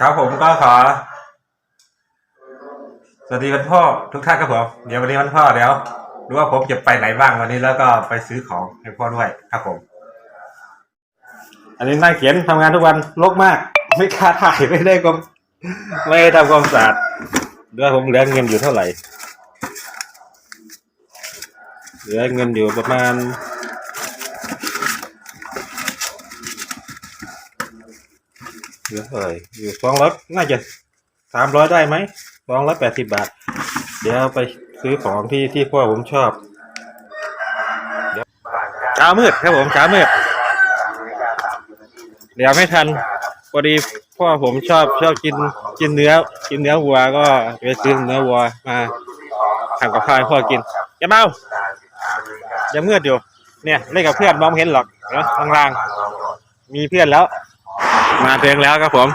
ครับผมก็ขอ สวัสดีวันพ่อทุกท่านครับผม เดี๋ยววันนี้วันพ่อเดี๋ยวรู้ว่าผมจะไปไหนบ้างวันนี้แล้วก็ไปซื้อของให้พ่อด้วยครับผม อันนี้นั่งเขียนทำงานทุกวันรกมาก ไม่กล้าถ่ายไม่ได้ก็ไม่ได้ทำความสะอาดด้วยผมเหลือเงินอยู่เท่าไหร่เหลือเงินอยู่ประมาณ เหลือเท่าไหร่อยู่สองร้อยน่าจะสามร้อยได้ไหมสองร้อยแปดสิบบาท เดี๋ยวไปซื้อของที่ที่พ่อผมชอบเช้ามืดครับผมเช้ามืดเดี๋ยวไม่ทันพอดีพ่อผมชอบชอบกินกินเนื้อ กินเนื้อวัวก็ไปซื้อเนื้อวัวมาทำกับข้าวให้พ่อกินอย่าเมายังมืดอยู่เนี่ยเล่นกับเพื่อนมองเห็นหรอกเนาะลางๆมีเพื่อนแล้ว มาถึงแล้วครับผม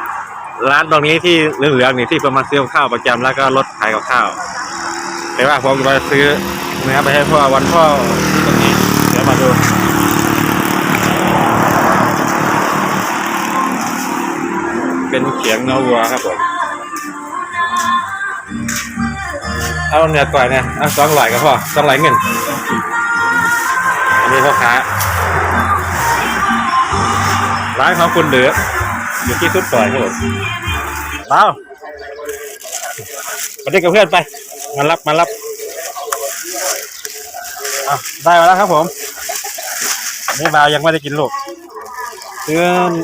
ร้านตรงนี้ที่เหลืองๆนี่ที่ผมมาซื้อข้าวประจำแล้วก็รถขายกับข้าวแต่ว่าผมจะไปซื้อเนื้อไปให้พ่อวันพ่อตรงนี้เดี๋ยวมาดูเป็นเขียงเนื้อวัวครับผม เอาเนื้อก่อยเนี่ยเอาสองไหลก็พอสองไหลเงิน อันนี้พ่อค้า ร้านของคุณเหลือ อยู่ที่สุดซอยครับผมเอามาเด็กกับเพื่อนไป มารับมารับอะได้มาแล้วครับผมนี่มายังไม่ได้กินลูกซื้อ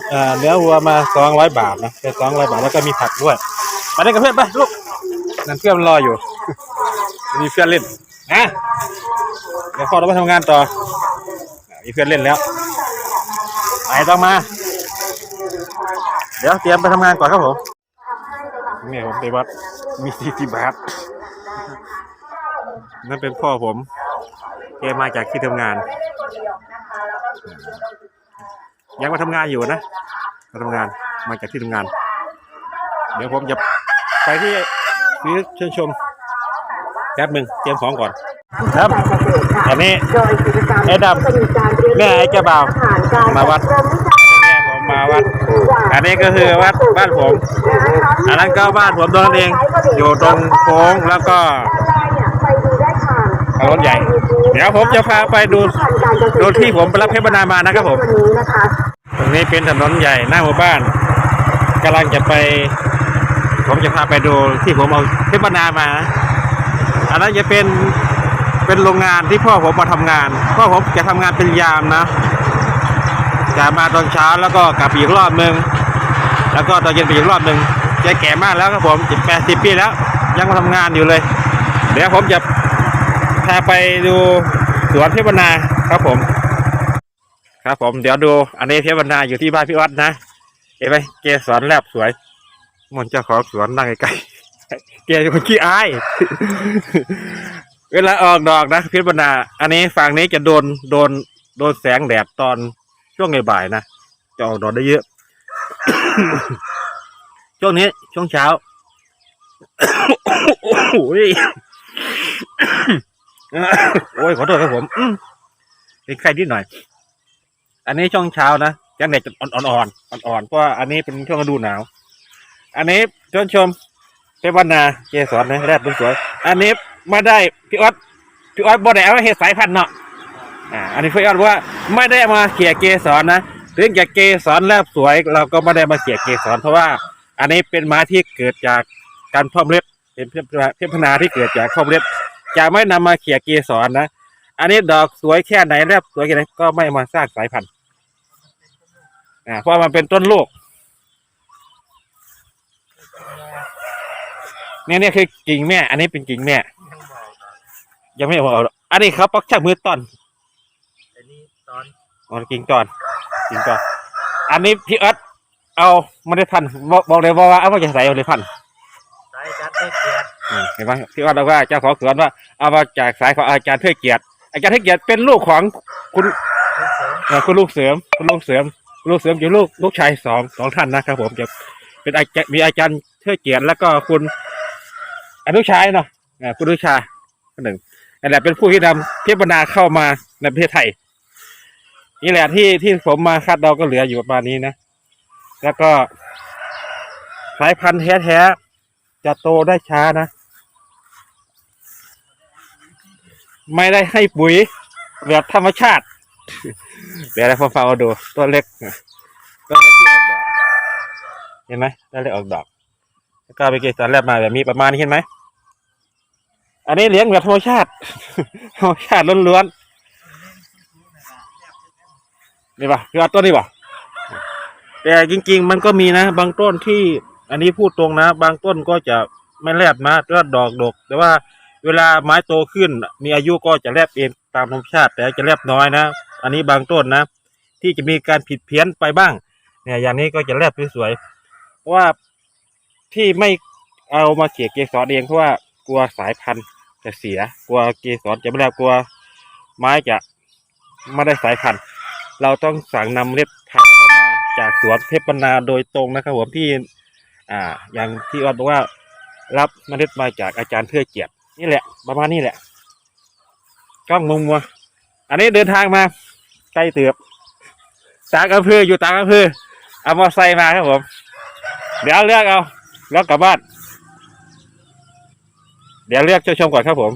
เอ่อเนื้อวัวมาสองร้อยบาทนะเป็นสองร้อยบาทแล้วก็มีผักด้วย มาเด็กกับเพื่อนไปลูกนั่นเพื่อนรออยู่ มีเพื่อนเล่นนะเดี๋ยวพ่อเราไปทำงานต่อมีเพื่อนเล่นแล้วไปต้องมา เดี๋ยวเตรียมไปทำงานก่อนครับผมนี่ผมไปวัดมีสี่สิบบาทนั่นเป็นพ่อผมแกมาจากที่ทำงาน ยังมาทำงานอยู่นะมาทำงานมาจากที่ทำงาน เดี๋ยวผมจะไปที่ซื้อเชิญชมแป๊บหนึ่งเตรียมของก่อนครับอันนี้ไอ้ดำแม่ไอ้เจ้าบ่าวมาวัดแมาวัด อันนี้ก็คือวัดบ้านผม อันนั้นก็บ้านผมตรงนั้นเอง อยู่ตรงโค้งแล้วก็รถใหญ่ เดี๋ยวผมจะพาไปดูดูที่ผมไปรับเพชรบรรณามานะครับผม ตรงนี้เป็นถนนใหญ่หน้าหมู่บ้านกำลังจะไป ผมจะพาไปดูที่ผมเอาเพชรบรรณามา อันนั้นจะเป็นเป็นโรงงานที่พ่อผมมาทำงาน พ่อผมจะทำงานเป็นยามนะ จะมาตอนเช้าแล้วก็กลับอีกรอบหนึ่งแล้วก็ตอนเย็นไปอีกรอบหนึ่งแกแก่มากแล้วครับผมจิแปดสิบปีแล้ว ยังมาทำงานอยู่เลย เดี๋ยวผมจะพาไปดูสวนเทพนาครับผม ครับผมเดี๋ยวดู อันนี้เทพนาอยู่ที่บ้านพี่วัดนะเห็นไหมเกสรแลบสวยมันเจ้าของสวนนั่งไกลๆแกเป็นคนขี้อาย เวลาออกดอกนะพิษบรรณาอันนี้ฝั่งนี้จะโดนโดนโดนแสงแดดตอน ช่วงบ่ายๆนะจะออกดอกได้เยอะ ช่วงนี้ช่วงเช้าโอ้ยโอ้ยขอโทษครับผมอืมเป็นไข้นิดหน่อย อันนี้ช่วงเช้านะแสงแดดจะอ่อนๆอ่อนๆเพราะว่าอันนี้เป็นช่วงฤดูหนาว อันนี้ชมชมเทวนาเกสรนะแรดสวยๆอันนี้มาได้พี่ออดพี่ออดบ่ได้เอาเฮ็ดสายพันธุ์เนาะ อ่าอันนี้พี่ออดว่าไม่ได้มาเขี่ยเกสรนะถึงจะเกสรแลบสวย เราก็ไม่ได้มาเขี่ยเกสรเพราะว่า อันนี้เป็นม้าที่เกิดจากการพ่อมเล็บเป็นเพื่อนพนาที่เกิดจากพ่อมเล็บจะไม่นำมาเขี่ยเกสรนะ อันนี้ดอกสวยแค่ไหนแลบสวยแค่ไหนก็ไม่มาสร้างสายพันธุ์อ่าเพราะมันเป็นต้นลูกเนี่ยเนี่ยคือกิ่งแม่ อันนี้เป็นกิ่งแม่ ยังไม่เอาอกอันนี้เขาปักชักมือต้นอัน ตอนอ๋อกิ่งตอนกิ่งตอน อันนี้พี่เอิร์ธเอาเมล็ดพันธุ์บอกบอกเลยว่าเอามาจากไหนเมล็ดพันธุ์สายการได้เกียรติอืมเห็นไหมพี่เอิร์ธบอกว่าเจ้าของสวนว่าเอามาจากสายของอาจารย์เทิดเกียรติอาจารย์เทิดเกียรติเป็นลูกของคุณ ลูกเสริมเอ่อคุณลูกเสริมคุณลูกเสริมคุณลูกเสริมอยู่ลูกลูกชายสองสองท่านนะครับผมจะเป็นอาจารย์มีอาจารย์เทิดเกียรติแล้วก็คุณอนุชายเนาะอ่าคุณอนุชาคนหนึ่งนั่นแหละเป็นผู้ที่นำเทพนาเข้ามาในประเทศไทย นี่แหละที่ที่ผมมาคัดเราก็เหลืออยู่ประมาณนี้นะ แล้วก็ สายพันธุ์แท้ๆจะโตได้ช้านะ ไม่ได้ให้ปุ๋ยแบบธรรมชาติ เดี๋ยวเราฟังฟังเอาดูตัวเล็กตัวเล็กที่ออกดอกเห็นไหมตัวเล็กออกดอก แล้วก็ไปเกสรแลบมาแบบนี้ประมาณนี้เห็นไหมอันนี้เลี้ยงแบบธรรมชาติธรรมชาติล้วนๆ นี่ป่ะคือเอาต้นนี้ป่ะแต่จริง ๆ มันก็มีนะ บางต้นที่อันนี้พูดตรงนะ บางต้นก็จะไม่แลบนะก็ดอกดก แต่ว่าเวลาไม้โตขึ้น มีอายุก็จะแลบเองตามธรรมชาติ แต่จะแลบน้อยนะ อันนี้บางต้นนะ ที่จะมีการผิดเพี้ยนไปบ้าง เนี่ยอย่างนี้ก็จะแลบสวยๆเพราะว่าที่ไม่เอามาเขี่ยเกสรเองเพราะว่ากลัวสายพันธุ์จะเสีย กลัวเกสรจะไม่แลบกลัว ไม้จะไม่ได้สายพันธุ์ เราต้องสั่งนำเมล็ดพันธุ์เข้ามาจากสวนเทพบรรณาโดยตรงนะครับผมที่ อ่า อย่างที่ออดบอกว่า รับเมล็ดมาจากอาจารย์เพื่อเกียรตินี่แหละ ประมาณนี้แหละกล้องมุมมัวอันนี้เดินทางมาใกล้เตือบตากอำเภออยู่ตากอำเภอเอามอไซค์มาครับผม เดี๋ยวเลือกเอาแล้วกลับบ้าน เดี๋ยวเลือกชมชมก่อนครับผม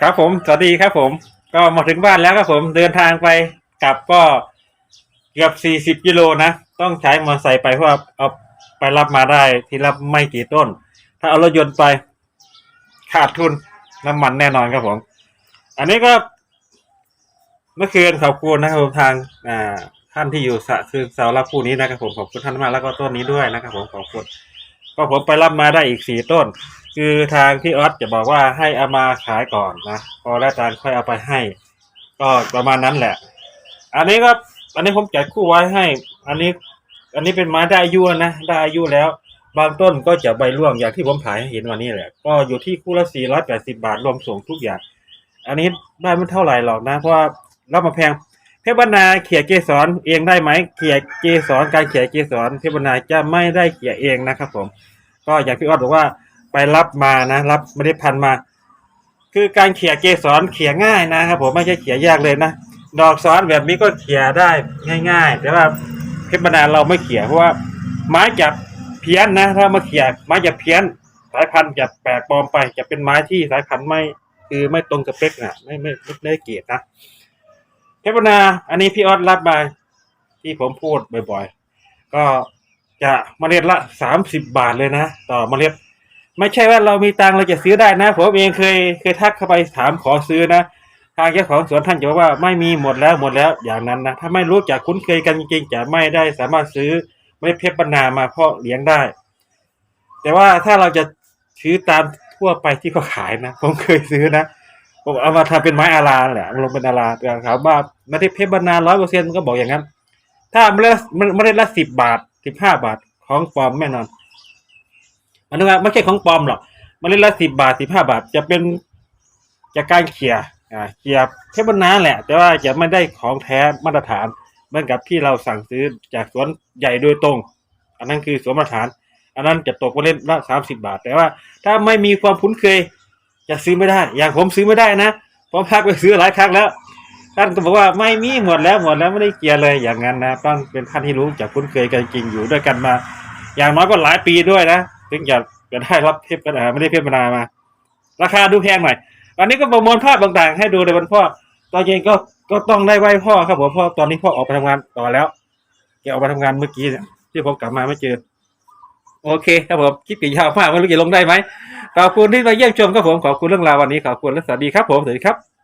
ครับผม สวัสดีครับผม ก็มาถึงบ้านแล้วครับผมเดินทางไปกลับก็เกือบสี่สิบกิโลนะ ต้องใช้มอเตอร์ไซค์ไปเพราะเอาไปรับมาได้ทีละไม่กี่ต้น ถ้าเอารถยนต์ไป ขาดทุนน้ำมันแน่นอนครับผม อันนี้ก็ เมื่อคืนขอบคุณนะครับผมทางอ่าท่านที่อยู่สะคือเสารับผู้นี้นะครับผมขอบคุณท่านมากแล้วก็ต้นนี้ด้วยนะครับผมขอบคุณก็ผมไปรับมาได้อีกสี่ต้น คือทางพี่ออสจะบอกว่าให้เอามาขายก่อนนะพอได้ตังค์ค่อยเอาไปให้ ก็ประมาณนั้นแหละ อันนี้ก็อันนี้ผมจัดคู่ไว้ให้ อันนี้ อันนี้เป็นไม้ได้อายุนะได้อายุแล้ว บางต้นก็จะใบร่วงอย่างที่ผมถ่ายให้เห็นวันนี้แหละ ก็อยู่ที่คู่ละสี่ร้อยแปดสิบาทรวมส่งทุกอย่าง อันนี้ได้ไม่เท่าไหร่หรอกนะ เพราะว่ารับมาแพงเพชรบรรณาเขี่ยเกสรเองได้ไหมเขี่ยเกสรการเขี่ยเกสรเพชรบรรณาจะไม่ได้เขี่ยเองนะครับผม ก็อย่างพี่ออดบอกว่า ไปรับมานะรับไม่ได้พันธุ์มา คือการเขี่ยเกสรเขี่ยง่ายนะครับผมไม่ใช่เขี่ยยากเลยนะดอกซ้อนแบบนี้ก็เขี่ยได้ง่าย ๆ แต่ว่าเพชรบรรณาเราไม่เขี่ยเพราะว่าไม้จะเพี้ยนนะถ้ามาเขี่ยไม้จะเพี้ยนสายพันธุ์จะแปลกปลอมไปจะเป็นไม้ที่สายพันธุ์ไม่คือไม่ตรงสเปคนะไม่ไม่ไม่ไม่ได้เกียรตินะเทปนาอันนี้พี่ออสรับมาที่ผมพูดบ่อย ๆ ก็จะเมล็ดละสามสิบบาทเลยนะ ต่อเมล็ด ไม่ใช่ว่าเรามีตังเราจะซื้อได้นะผมเองเคยเคยทักเข้าไปถามขอซื้อนะทางเจ้าของสวนท่านจะบอกว่าไม่มีหมดแล้วหมดแล้วอย่างนั้นนะถ้าไม่รู้จักคุ้นเคยกันจริงๆจะไม่ได้สามารถซื้อไม่เพชรบรรณามาเพาะเลี้ยงได้ แต่ว่าถ้าเราจะซื้อตามทั่วไปที่เขาขายนะผมเคยซื้อนะผมเอามาทำเป็นไม้อาราแหละลงเป็นอาราแต่ถามว่าไม่ได้เพชรบรรณาร้อยเปอร์เซ็นต์ก็บอกอย่างนั้น ถ้าเมล็ดเมล็ดละสิบบาทสิบห้าบาทของปลอมแน่นอนันนึกว่าไม่ใช่ของปลอมหรอกเล็ดละสิบบาทสิบห้าบาท จะเป็นจากการเขี่ยอ่าเขี่ยเพชรบรรณาแหละ แต่ว่าจะไม่ได้ของแท้มาตรฐานเหมือนกับที่เราสั่งซื้อจากสวนใหญ่โดยตรง อันนั้นคือสวนมาตรฐาน อันนั้นจะตกเล็ดละสามสิบาท แต่ว่าถ้าไม่มีความคุ้นเคยจะซื้อไม่ได้ อย่างผมซื้อไม่ได้นะผมพักไปซื้อหลายครั้งแล้วท่านก็บอกว่าไม่มีหมดแล้วหมดแล้วไม่ได้เกียร์เลยอย่างนั้นนะต้องเป็นท่านที่รู้จักคุ้นเคยกันจริงอยู่ด้วยกันมา อย่างน้อยก็หลายปีด้วยนะ ถึงจะจะได้รับเทปกันไม่ได้เทปมานามา ราคาดูแพงหน่อยอันนี้ก็ประมวลภาพต่างๆ ให้ดูในวันพ่อ ตอนเย็นก็ก็ต้องได้ไหว้พ่อครับผมพราะตอนนี้พ่อออกไปทำงานต่อแล้วแกออกไปทำงานเมื่อกี้เนี่ยที่ผมกลับมาไม่เจอ โอเคครับผมคลิปกี่ยาวมากไม่รู้จะลงได้ไหมขอบคุณที่มาเยี่ยมชมครับผมขอบคุณเรื่องราววันนี้ขอบคุณและสวัสดีครับผมสวัสดีครับ